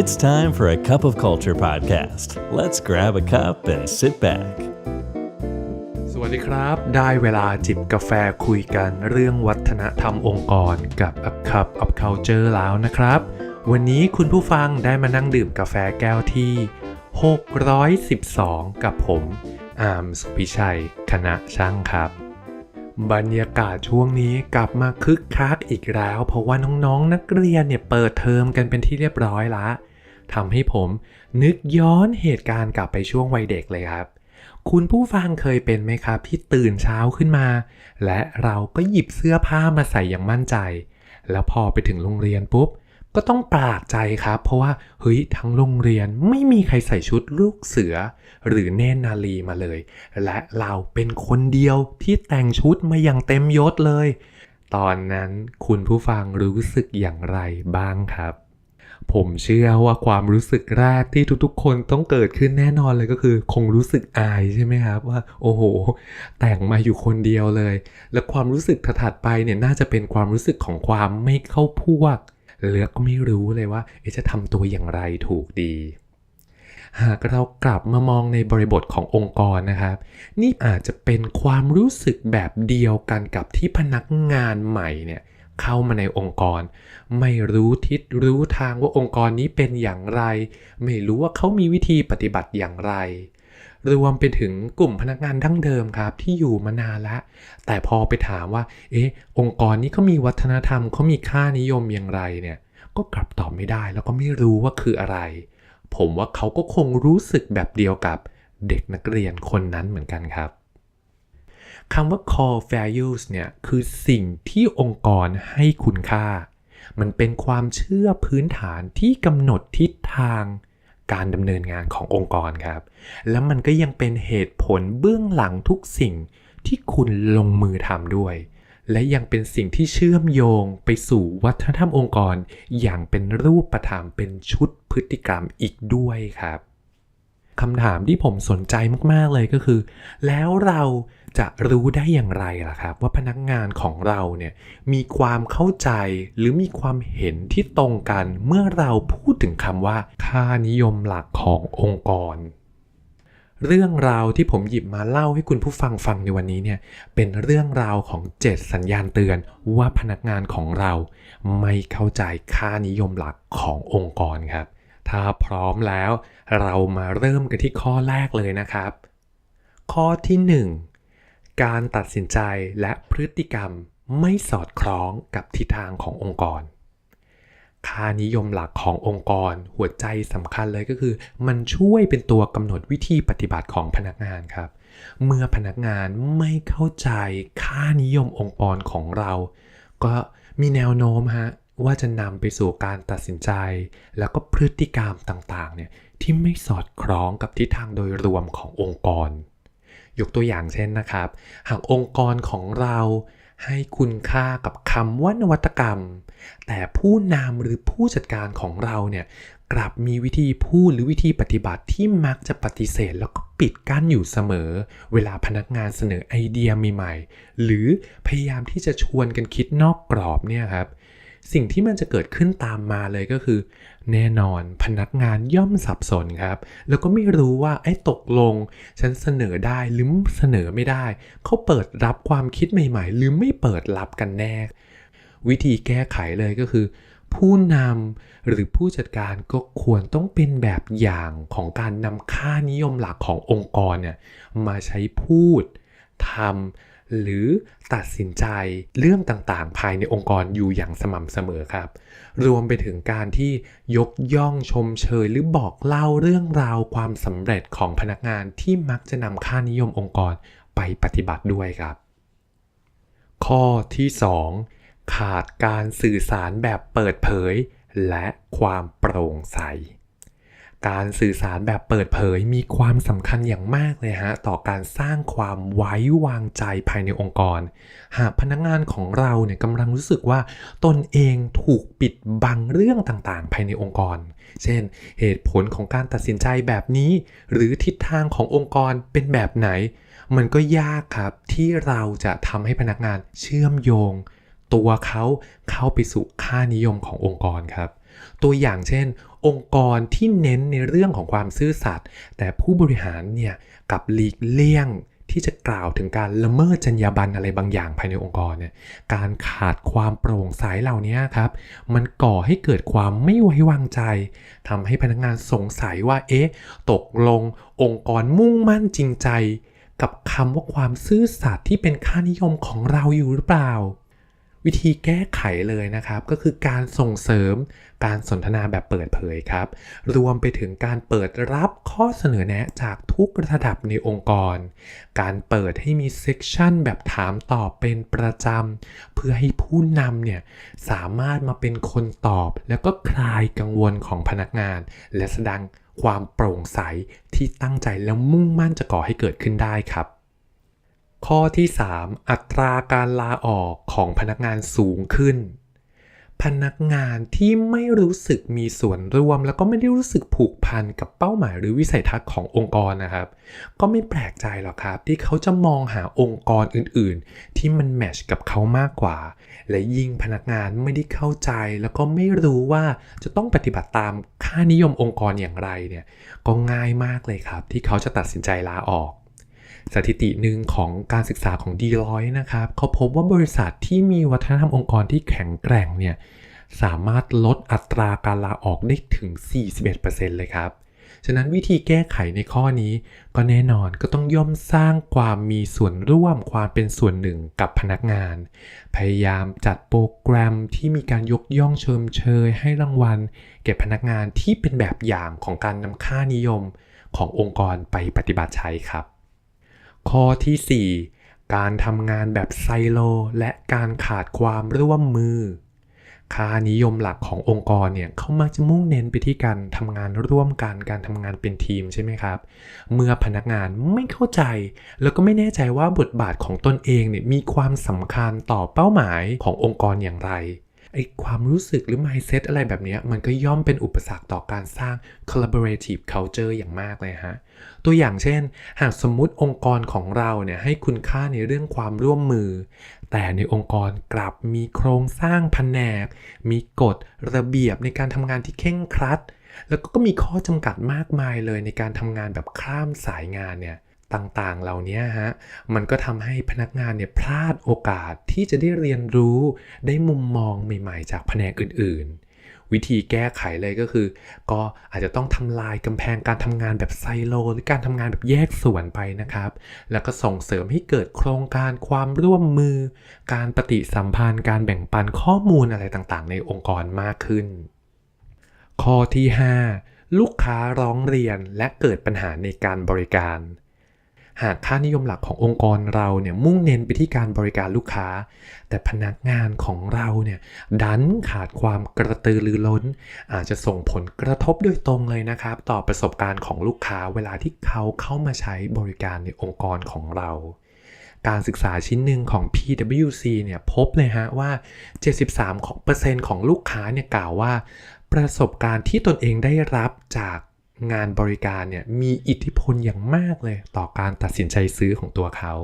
It's time for a Cup of Culture podcast. Let's grab a cup and sit back. สวัสดีครับ ได้เวลาจิบกาแฟคุยกันเรื่องวัฒนธรรมองค์กรกับ A Cup of Culture แล้วนะครับ วันนี้คุณผู้ฟังได้มานั่งดื่มกาแฟแก้วที่ 612 กับผม อาร์มสุพิชัย คณะช่างครับ บรรยากาศช่วงนี้กลับมาคึกคักอีกแล้ว เพราะว่าน้องๆนนักเรียนเนี่ยเปิดเทอมกันเป็นที่เรียบร้อยละทำให้ผมนึกย้อนเหตุการณ์กลับไปช่วงวัยเด็กเลยครับ คุณผู้ฟังเคยเป็นไหมครับ ที่ตื่นเช้าขึ้นมา และเราก็หยิบเสื้อผ้ามาใส่อย่างมั่นใจ แล้วพอไปถึงโรงเรียนปุ๊บ ก็ต้องปลากใจครับ เพราะว่าเฮ้ยทั้งโรงเรียนไม่มีใครใส่ชุดลูกเสือ หรือเนนนาลีมาเลย และเราเป็นคนเดียวที่แต่งชุดมาอย่างเต็มยศเลย ตอนนั้นคุณผู้ฟังรู้สึกอย่างไรบ้างครับ ผมเชื่อว่าความรู้สึกแรกที่ทุกๆ คนต้องเกิดขึ้นแน่นอนเลยก็คือ คงรู้สึกอายใช่ไหมครับว่า โอ้โห แต่งมาอยู่คนเดียวเลย และความรู้สึกถัดไปเนี่ยน่าจะเป็นความรู้สึกของความไม่เข้าพวก เลือกก็ไม่รู้เลยว่าจะทำตัวอย่างไรถูกดี หากเรากลับมามองในบริบทขององค์กรนะครับ นี่อาจจะเป็นความรู้สึกแบบเดียวกันกับที่พนักงานใหม่เนี่ยเข้ามาในองค์กร ไม่รู้ทิศรู้ทางว่าองค์กรนี้เป็นอย่างไร ไม่รู้ว่าเขามีวิธีปฏิบัติอย่างไร รวมไปถึงกลุ่มพนักงานดั้งเดิมครับที่อยู่มานานแล้วแต่พอไปถามว่า เอ๊ะ องค์กรนี้เขามีวัฒนธรรมเขามีค่านิยมอย่างไรเนี่ย ก็กลับตอบไม่ได้แล้วก็ไม่รู้ว่าคืออะไร ผมว่าเขาก็คงรู้สึกแบบเดียวกับเด็กนักเรียนคนนั้นเหมือนกันครับคำว่า core values เนี่ยคือสิ่งที่องค์กรให้คุณค่า มันเป็นความเชื่อพื้นฐานที่กำหนดทิศทาง การดำเนินงานขององค์กรครับ แล้วมันก็ยังเป็นเหตุผลเบื้องหลังทุกสิ่งที่คุณลงมือทำด้วย และยังเป็นสิ่งที่เชื่อมโยงไปสู่วัฒนธรรมองค์กร อย่างเป็นรูปธรรมเป็นชุดพฤติกรรมอีกด้วยครับคำถามที่ผมสนใจมาก ๆ เลยก็คือ แล้วเรา จะรู้ได้อย่างไรล่ะครับ ว่าพนักงานของเราเนี่ยมีความเข้าใจหรือมีความเห็นที่ตรงกันเมื่อเราพูดถึงคำว่า ค่านิยมหลักขององค์กร เรื่องราวที่ผมหยิบมาเล่าให้คุณผู้ฟังฟังในวันนี้เนี่ยเป็นเรื่องราวของ 7 สัญญาณเตือนว่าพนักงานของเราไม่เข้าใจค่านิยมหลักขององค์กรครับ ถ้าพร้อมแล้วเรามาเริ่มกันที่ข้อแรกเลยนะครับ ข้อที่ 1 การตัดสินใจและพฤติกรรมไม่สอดคล้องกับทิศทางขององค์กร ค่านิยมหลักขององค์กรหัวใจสำคัญเลยก็คือ มันช่วยเป็นตัวกำหนดวิธีปฏิบัติของพนักงานครับ เมื่อพนักงานไม่เข้าใจค่านิยมองค์กรของเรา ก็มีแนวโน้มฮะว่าจะนำไปสู่การตัดสินใจ แล้วก็พฤติกรรมต่างๆเนี่ยที่ไม่สอดคล้องกับทิศทางโดยรวมขององค์กร ยกตัวอย่างเช่นนะครับ หากองค์กรของเราให้คุณค่ากับคำว่านวัตกรรม แต่ผู้นำหรือผู้จัดการของเราเนี่ยกลับมีวิธีพูดหรือวิธีปฏิบัติที่มักจะปฏิเสธแล้วก็ปิดกั้นอยู่เสมอ เวลาพนักงานเสนอไอเดียใหม่ๆหรือพยายามที่จะชวนกันคิดนอกกรอบเนี่ยครับ สิ่งที่มันจะเกิดขึ้นตามมาเลยก็คือ แน่นอนพนักงานย่อมสับสนครับ แล้วก็ไม่รู้ว่าไอ้ตกลง ฉันเสนอได้หรือเสนอไม่ได้ เขาเปิดรับความคิดใหม่ ๆ หรือไม่เปิดรับกันแน่ วิธีแก้ไขเลยก็คือ ผู้นำหรือผู้จัดการก็ควรต้องเป็นแบบอย่างของการนำค่านิยมหลักขององค์กรเนี่ยมาใช้พูดทำ หรือตัดสินใจเรื่องต่างๆ ภายในองค์กรอยู่อย่างสม่ำเสมอครับ รวมไปถึงการที่ยกย่องชมเชยหรือบอกเล่าเรื่องราวความสำเร็จของพนักงานที่มักจะนำค่านิยมองค์กรไปปฏิบัติด้วยครับ ข้อที่ 2 ขาดการสื่อสารแบบเปิดเผย และความโปร่งใส การสื่อสารแบบเปิดเผยมีความสำคัญอย่างมากเลยฮะต่อการสร้างความไว้วางใจภายในองค์กร หากพนักงานของเราเนี่ยกำลังรู้สึกว่าตนเองถูกปิดบังเรื่องต่างๆ ภายในองค์กร เช่น เหตุผลของการตัดสินใจแบบนี้ หรือทิศทางขององค์กรเป็นแบบไหน มันก็ยากครับที่เราจะทำให้พนักงานเชื่อมโยง ตัวเขาเข้าไปสู่ค่านิยมขององค์กรครับตัวอย่างเช่น องค์กรที่เน้นในเรื่องของความซื่อสัตย์แต่ผู้บริหารเนี่ยกับหลีกเลี่ยงที่จะกล่าวถึงการละเมิดจรรยาบรรณอะไรบางอย่างภายในองค์กรเนี่ยการขาดความโปร่งใสเหล่านี้ครับ มันก่อให้เกิดความไม่ไว้วางใจทำให้พนักงานสงสัยว่าเอ๊ะตกลงองค์กรมุ่งมั่นจริงใจ กับคำว่าความซื่อสัตย์ที่เป็นค่านิยมของเราอยู่หรือเปล่า วิธีแก้ไขเลยนะครับ ก็คือการส่งเสริม การสนทนาแบบเปิดเผยครับ รวมไปถึงการเปิดรับข้อเสนอแนะจากทุกระดับในองค์กร การเปิดให้มีเซกชันแบบถามตอบเป็นประจำ เพื่อให้ผู้นำเนี่ยสามารถมาเป็นคนตอบ แล้วก็คลายกังวลของพนักงาน และแสดงความโปร่งใสที่ตั้งใจแล้วมุ่งมั่นจะก่อให้เกิดขึ้นได้ครับข้อที่ 3 อัตราการลาออกของพนักงานสูงขึ้น พนักงานที่ไม่รู้สึกมีส่วนร่วม แล้วก็ไม่ได้รู้สึกผูกพันกับเป้าหมายหรือวิสัยทัศน์ขององค์กรนะครับ ก็ไม่แปลกใจหรอกครับ ที่เขาจะมองหาองค์กรอื่นๆ ที่มันแมชกับเขามากกว่า และยิ่งพนักงานไม่ได้เข้าใจ แล้วก็ไม่รู้ว่าจะต้องปฏิบัติตามค่านิยมองค์กรอย่างไรเนี่ยก็ง่ายมากเลยครับ ที่เขาจะตัดสินใจลาออก สถิติหนึ่งของการศึกษาของ Deloitte นะครับเขาพบว่าบริษัทที่มีวัฒนธรรมองค์กรที่แข็งแกร่งเนี่ยสามารถลดอัตราการลาออกได้ถึง 41%เลยครับ ฉะนั้นวิธีแก้ไขในข้อนี้ก็แน่นอนก็ต้องย่อมสร้างความมีส่วนร่วมความเป็นส่วนหนึ่งกับพนักงาน พยายามจัดโปรแกรมที่มีการยกย่องเชิมเชย ให้รางวัล แก่พนักงานที่เป็นแบบอย่างของการนำค่านิยมขององค์กรไปปฏิบัติใช้ครับ ข้อที่ 4 การทำงานแบบไซโล และการขาดความร่วมมือ ค่านิยมหลักขององค์กรเนี่ยเขามักจะมุ่งเน้นไปที่การทำงานร่วมกันการทำงานเป็นทีมใช่ไหมครับ เมื่อพนักงานไม่เข้าใจ แล้วก็ไม่แน่ใจว่าบทบาทของตนเองเนี่ยมีความสำคัญต่อเป้าหมายขององค์กรอย่างไร ไอความรู้สึกหรือ mindset อะไรแบบนี้มันก็ย่อมเป็นอุปสรรคต่อการสร้าง collaborative culture อย่างมากเลยฮะ ตัวอย่างเช่น หากสมมุติองค์กรของเราเนี่ยให้คุณค่าในเรื่องความร่วมมือ แต่ในองค์กรกลับมีโครงสร้างแผนก มีกฎระเบียบในการทำงานที่เข่งครัด แล้วก็มีข้อจำกัดมากมายเลยในการทำงานแบบข้ามสายงานเนี่ย ต่างๆ เหล่านี้ฮะ มันก็ทำให้พนักงานเนี่ยพลาดโอกาสที่จะได้เรียนรู้ได้มุมมองใหม่ๆ จากแผนกอื่นๆ วิธีแก้ไขเลยก็คือ ก็อาจจะต้องทำลายกำแพงการทำงานแบบไซโล หรือการทำงานแบบแยกส่วนไปนะครับ แล้วก็ส่งเสริมให้เกิดโครงการความร่วมมือ การปฏิสัมพันธ์ การแบ่งปันข้อมูลอะไรต่างๆ ในองค์กรมากขึ้น ข้อที่ 5ลูกค้าร้องเรียนและเกิดปัญหาในการบริการ หากค่านิยมหลักขององค์กรเราเนี่ยมุ่งเน้นไปที่การบริการลูกค้า แต่พนักงานของเราเนี่ยดันขาดความกระตือรือร้น อาจจะส่งผลกระทบโดยตรงเลยนะครับ ต่อประสบการณ์ของลูกค้าเวลาที่เขาเข้ามาใช้บริการในองค์กรของเราการศึกษาชิ้นหนึ่งของ PwC เนี่ยพบเลยฮะว่า 73%ของเปอร์เซ็นต์ของลูกค้าเนี่ยกล่าวว่า ประสบการณ์ที่ตนเองได้รับจาก งานบริการเนี่ยมีอิทธิพลอย่างมากเลยต่อการตัดสินใจซื้อของตัวเขา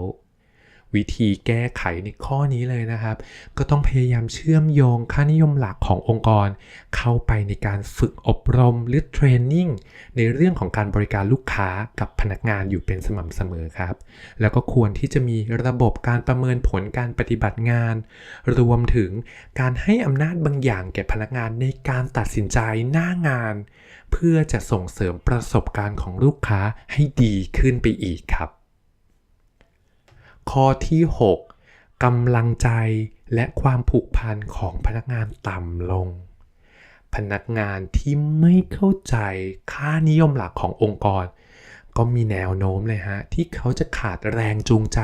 วิธีแก้ไขในข้อนี้เลยนะครับ ก็ต้องพยายามเชื่อมโยงค่านิยมหลักขององค์กร เข้าไปในการฝึกอบรมหรือเทรนนิ่งในเรื่องของการบริการลูกค้ากับพนักงานอยู่เป็นสม่ำเสมอครับ แล้วก็ควรที่จะมีระบบการประเมินผลการปฏิบัติงาน รวมถึงการให้อำนาจบางอย่างแก่พนักงานในการตัดสินใจหน้างาน เพื่อจะส่งเสริมประสบการณ์ของลูกค้าให้ดีขึ้นไปอีกครับ ข้อที่ 6กำลังใจและความผูกพันของพนักงานต่ำลง พนักงานที่ไม่เข้าใจค่านิยมหลักขององค์กร ก็มีแนวโน้มเลยฮะ ที่เขาจะขาดแรงจูงใจ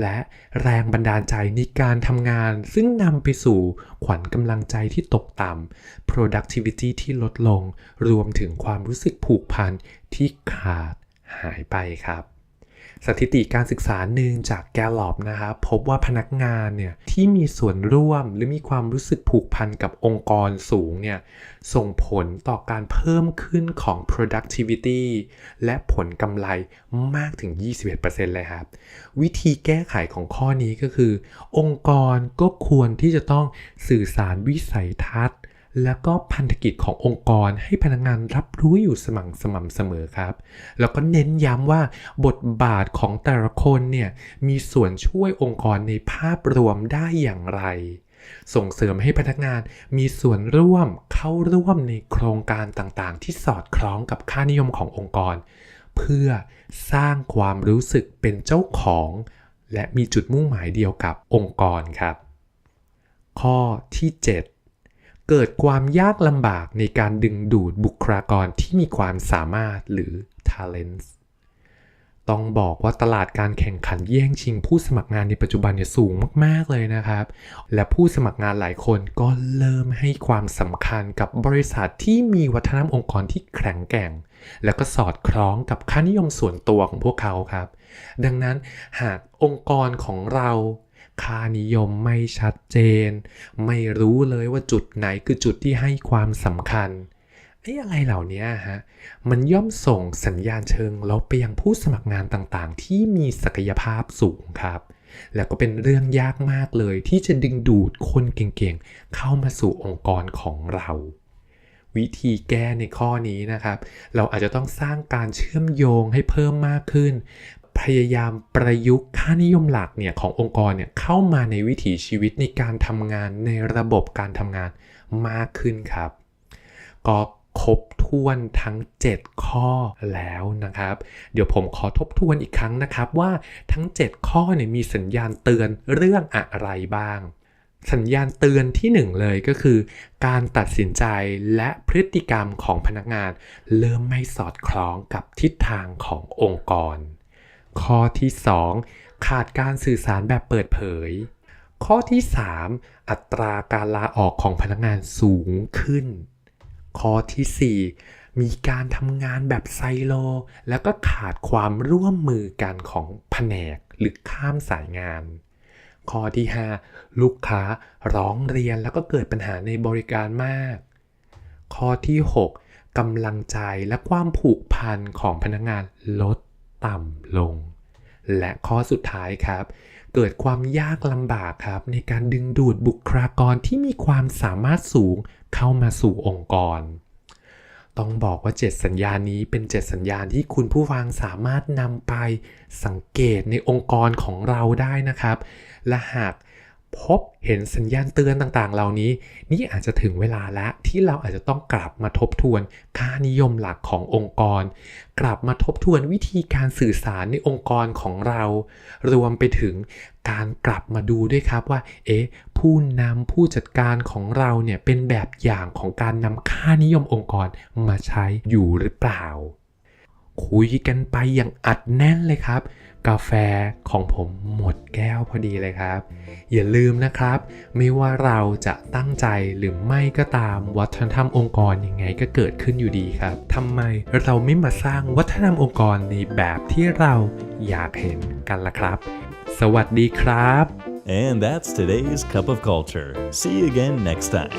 และแรงบันดาลใจในการทำงาน ซึ่งนำไปสู่ขวัญกำลังใจที่ตกต่ำ productivity ที่ลดลง รวมถึงความรู้สึกผูกพันที่ขาดหายไปครับ สถิติการศึกษาหนึ่งจากแกลลอบนะครับพบว่าพนักงานเนี่ยที่มีส่วนร่วมหรือมีความรู้สึกผูกพันกับองค์กรสูงเนี่ยส่งผลต่อการเพิ่มขึ้นของ productivity และผลกำไรมากถึง 21%เลยครับ วิธีแก้ไขของข้อนี้ก็คือ องค์กรก็ควรที่จะต้องสื่อสารวิสัยทัศน์ แล้วก็พันธกิจขององค์กรให้พนักงานรับรู้อยู่สม่ำสม่ำเสมอครับ แล้วก็เน้นย้ำว่าบทบาทของแต่ละคนเนี่ยมีส่วนช่วยองค์กรในภาพรวมได้อย่างไร ส่งเสริมให้พนักงานมีส่วนร่วมเข้าร่วมในโครงการต่างๆ ที่สอดคล้องกับค่านิยมขององค์กร เพื่อสร้างความรู้สึกเป็นเจ้าของ และมีจุดมุ่งหมายเดียวกับองค์กรครับ ข้อที่ 7 เกิดความยากลำบากในการดึงดูดบุคลากรที่มีความสามารถหรือ talents ต้องบอกว่าตลาดการแข่งขันแย่งชิงผู้สมัครงานในปัจจุบันเนี่ยสูงมากๆเลยนะครับ และผู้สมัครงานหลายคนก็เริ่มให้ความสำคัญกับบริษัทที่มีวัฒนธรรมองค์กรที่แข็งแกร่ง แล้วก็สอดคล้องกับค่านิยมส่วนตัวของพวกเขาครับ ดังนั้นหากองค์กรของเรา ค่านิยมไม่ชัดเจน ไม่รู้เลยว่าจุดไหนคือจุดที่ให้ความสำคัญไอ้อะไรเหล่านี้ฮะ มันย่อมส่งสัญญาณเชิงลบไปยังผู้สมัครงานต่างๆ ที่มีศักยภาพสูงครับ แล้วก็เป็นเรื่องยากมากเลยที่จะดึงดูดคนเก่งๆ เข้ามาสู่องค์กรของเรา วิธีแก้ในข้อนี้นะครับ เราอาจจะต้องสร้างการเชื่อมโยงให้เพิ่มมากขึ้น พยายามประยุกต์ค่านิยมหลักเนี่ยขององค์กรเนี่ยเข้ามาในวิถีชีวิตในการทำงานในระบบการทำงานมากขึ้นครับ ก็ครบถ้วนทั้ง 7 ข้อแล้วนะครับ เดี๋ยวผมขอทบทวนอีกครั้งนะครับว่าทั้ง 7 ข้อเนี่ยมีสัญญาณเตือนเรื่องอะไรบ้าง สัญญาณเตือนที่ 1 เลยก็คือ การตัดสินใจและพฤติกรรมของพนักงาน เริ่มไม่สอดคล้องกับทิศทางขององค์กร ข้อที่ 2 ขาดการสื่อสารแบบเปิดเผย ข้อที่ 3 อัตราการลาออกของพนักงานสูงขึ้น ข้อที่ 4 มีการทำงานแบบไซโล แล้วก็ขาดความร่วมมือกันของแผนกหรือข้ามสายงาน ข้อที่ 5 ลูกค้าร้องเรียนแล้วก็เกิดปัญหาในบริการมาก ข้อที่ 6กำลังใจและความผูกพันของพนักงานลด ต่ำลง และข้อสุดท้ายครับ เกิดความยากลำบากครับ ในการดึงดูดบุคลากรที่มีความสามารถสูงเข้ามาสู่องค์กร ต้องบอกว่า 7 สัญญานี้เป็น 7 สัญญาณที่คุณผู้ฟังสามารถนำไปสังเกตในองค์กรของเราได้นะครับ และหาก พบเห็นสัญญาณเตือนต่างๆ เหล่านี้ นี่อาจจะถึงเวลาแล้วที่เราอาจจะต้องกลับมาทบทวนค่านิยมหลักขององค์กร กลับมาทบทวนวิธีการสื่อสารในองค์กรของเรา รวมไปถึงการกลับมาดูด้วยครับว่า เอ๊ะ ผู้นำผู้จัดการของเราเนี่ยเป็นแบบอย่างของการนำค่านิยมองค์กรมาใช้อยู่หรือเปล่า คุยกันไปอย่างอัดแน่นเลยครับ กาแฟของผมหมดแก้วพอดีเลยครับ อย่าลืมนะครับ ไม่ว่าเราจะตั้งใจหรือไม่ก็ตามวัฒนธรรมองค์กรยังไงก็เกิดขึ้นอยู่ดีครับทำไมเราไม่มาสร้างวัฒนธรรมองค์กรในแบบที่เราอยากเห็นกันล่ะครับ สวัสดีครับ And that's today's Cup of Culture. See you again next time.